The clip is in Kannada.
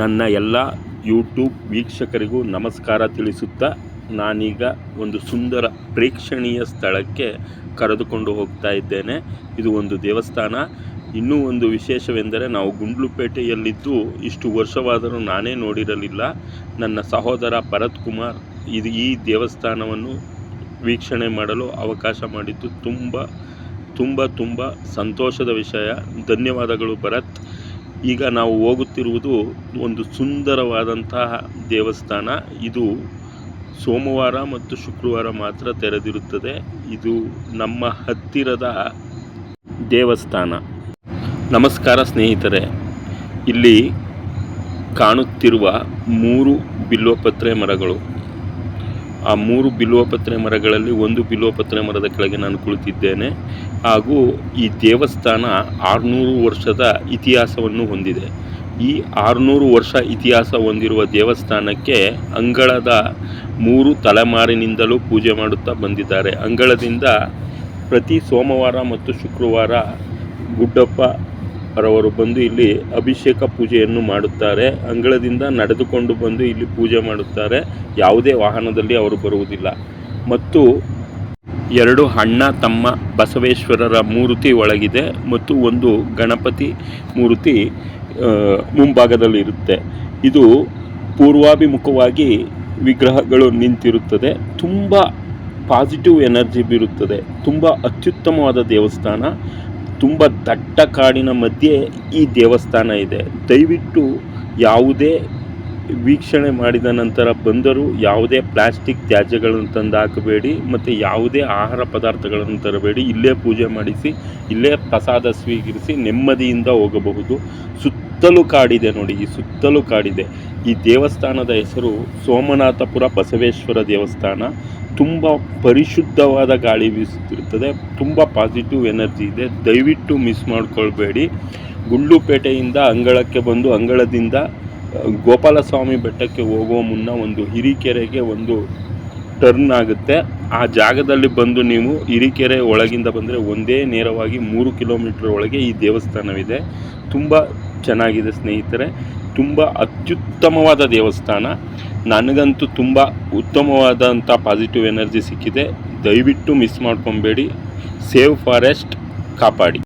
ನನ್ನ ಎಲ್ಲ ಯೂಟ್ಯೂಬ್ ವೀಕ್ಷಕರಿಗೂ ನಮಸ್ಕಾರ ತಿಳಿಸುತ್ತಾ ನಾನೀಗ ಒಂದು ಸುಂದರ ಪ್ರೇಕ್ಷಣೀಯ ಸ್ಥಳಕ್ಕೆ ಕರೆದುಕೊಂಡು ಹೋಗ್ತಾ ಇದ್ದೇನೆ. ಇದು ಒಂದು ದೇವಸ್ಥಾನ. ಇನ್ನೂ ಒಂದು ವಿಶೇಷವೆಂದರೆ ನಾವು ಗುಂಡ್ಲುಪೇಟೆಯಲ್ಲಿದ್ದು ಇಷ್ಟು ವರ್ಷವಾದರೂ ನಾನೇ ನೋಡಿರಲಿಲ್ಲ. ನನ್ನ ಸಹೋದರ ಭರತ್ ಕುಮಾರ್ ಇದು ಈ ದೇವಸ್ಥಾನವನ್ನು ವೀಕ್ಷಣೆ ಮಾಡಲು ಅವಕಾಶ ಮಾಡಿದ್ದು ತುಂಬ ತುಂಬ ತುಂಬ ಸಂತೋಷದ ವಿಷಯ. ಧನ್ಯವಾದಗಳು ಭರತ್. ಈಗ ನಾವು ಹೋಗುತ್ತಿರುವುದು ಒಂದು ಸುಂದರವಾದಂತಹ ದೇವಸ್ಥಾನ. ಇದು ಸೋಮವಾರ ಮತ್ತು ಶುಕ್ರವಾರ ಮಾತ್ರ ತೆರೆದಿರುತ್ತದೆ. ಇದು ನಮ್ಮ ಹತ್ತಿರದ ದೇವಸ್ಥಾನ. ನಮಸ್ಕಾರ ಸ್ನೇಹಿತರೆ, ಇಲ್ಲಿ ಕಾಣುತ್ತಿರುವ ಮೂರು ಬಿಲ್ವಪತ್ರೆ ಮರಗಳು. ಆ ಮೂರು ಬಿಲ್ವಪತ್ರೆ ಮರಗಳಲ್ಲಿ ಒಂದು ಬಿಲ್ವಪತ್ರೆ ಮರದ ಕೆಳಗೆ ನಾನು ಕುಳಿತಿದ್ದೇನೆ. ಹಾಗೂ ಈ ದೇವಸ್ಥಾನ ಆರುನೂರು ವರ್ಷದ ಇತಿಹಾಸವನ್ನು ಹೊಂದಿದೆ. ಈ ಆರುನೂರು ವರ್ಷ ಇತಿಹಾಸ ಹೊಂದಿರುವ ದೇವಸ್ಥಾನಕ್ಕೆ ಅಂಗಳದ ಮೂರು ತಲೆಮಾರಿನಿಂದಲೂ ಪೂಜೆ ಮಾಡುತ್ತಾ ಬಂದಿದ್ದಾರೆ. ಅಂಗಳದಿಂದ ಪ್ರತಿ ಸೋಮವಾರ ಮತ್ತು ಶುಕ್ರವಾರ ಗುಡ್ಡಪ್ಪ ರವರು ಬಂದು ಇಲ್ಲಿ ಅಭಿಷೇಕ ಪೂಜೆಯನ್ನು ಮಾಡುತ್ತಾರೆ. ಅಂಗಳದಿಂದ ನಡೆದುಕೊಂಡು ಬಂದು ಇಲ್ಲಿ ಪೂಜೆ ಮಾಡುತ್ತಾರೆ. ಯಾವುದೇ ವಾಹನದಲ್ಲಿ ಅವರು ಬರುವುದಿಲ್ಲ. ಮತ್ತು ಎರಡು ಅಣ್ಣ ತಮ್ಮ ಬಸವೇಶ್ವರರ ಮೂರ್ತಿ ಒಳಗಿದೆ ಮತ್ತು ಒಂದು ಗಣಪತಿ ಮೂರ್ತಿ ಮುಂಭಾಗದಲ್ಲಿ ಇರುತ್ತೆ. ಇದು ಪೂರ್ವಾಭಿಮುಖವಾಗಿ ವಿಗ್ರಹಗಳು ನಿಂತಿರುತ್ತದೆ. ತುಂಬ ಪಾಸಿಟಿವ್ ಎನರ್ಜಿ ಬೀರುತ್ತದೆ. ತುಂಬ ಅತ್ಯುತ್ತಮವಾದ ದೇವಸ್ಥಾನ. ತುಂಬ ದಟ್ಟ ಕಾಡಿನ ಮಧ್ಯೆ ಈ ದೇವಸ್ಥಾನ ಇದೆ. ದಯವಿಟ್ಟು ಯಾವುದೇ ವೀಕ್ಷಣೆ ಮಾಡಿದ ನಂತರ ಬಂದರೂ ಯಾವುದೇ ಪ್ಲಾಸ್ಟಿಕ್ ತ್ಯಾಜ್ಯಗಳನ್ನು ತಂದು ಹಾಕಬೇಡಿ ಮತ್ತು ಯಾವುದೇ ಆಹಾರ ಪದಾರ್ಥಗಳನ್ನು ತರಬೇಡಿ. ಇಲ್ಲೇ ಪೂಜೆ ಮಾಡಿಸಿ, ಇಲ್ಲೇ ಪ್ರಸಾದ ಸ್ವೀಕರಿಸಿ ನೆಮ್ಮದಿಯಿಂದ ಹೋಗಬಹುದು. ಸುತ್ತಲೂ ಕಾಡಿದೆ ನೋಡಿ, ಈ ಸುತ್ತಲೂ ಕಾಡಿದೆ. ಈ ದೇವಸ್ಥಾನದ ಹೆಸರು ಸೋಮನಾಥಪುರ ಬಸವೇಶ್ವರ ದೇವಸ್ಥಾನ. ತುಂಬ ಪರಿಶುದ್ಧವಾದ ಗಾಳಿ ಬೀಸುತ್ತಿರುತ್ತದೆ. ತುಂಬ ಪಾಸಿಟಿವ್ ಎನರ್ಜಿ ಇದೆ. ದಯವಿಟ್ಟು ಮಿಸ್ ಮಾಡಿಕೊಳ್ಬೇಡಿ. ಗುಂಡ್ಲುಪೇಟೆಯಿಂದ ಅಂಗಳಕ್ಕೆ ಬಂದು ಅಂಗಳದಿಂದ ಗೋಪಾಲಸ್ವಾಮಿ ಬೆಟ್ಟಕ್ಕೆ ಹೋಗುವ ಮುನ್ನ ಒಂದು ಹಿರಿಕೆರೆಗೆ ಒಂದು ಟರ್ನ್ ಆಗುತ್ತೆ. ಆ ಜಾಗದಲ್ಲಿ ಬಂದು ನೀವು ಹಿರಿಕೆರೆ ಒಳಗಿಂದ ಬಂದರೆ ಒಂದೇ ನೇರವಾಗಿ ಮೂರು ಕಿಲೋಮೀಟರ್ ಒಳಗೆ ಈ ದೇವಸ್ಥಾನವಿದೆ. ತುಂಬ ಚೆನ್ನಾಗಿದೆ ಸ್ನೇಹಿತರೆ. ತುಂಬ ಅತ್ಯುತ್ತಮವಾದ ದೇವಸ್ಥಾನ. ನನಗಂತೂ ತುಂಬ ಉತ್ತಮವಾದಂಥ ಪಾಸಿಟಿವ್ ಎನರ್ಜಿ ಸಿಕ್ಕಿದೆ. ದಯವಿಟ್ಟು ಮಿಸ್ ಮಾಡ್ಕೊಬೇಡಿ. ಸೇವ್ ಫಾರೆಸ್ಟ್ ಕಾಪಾಡಿ.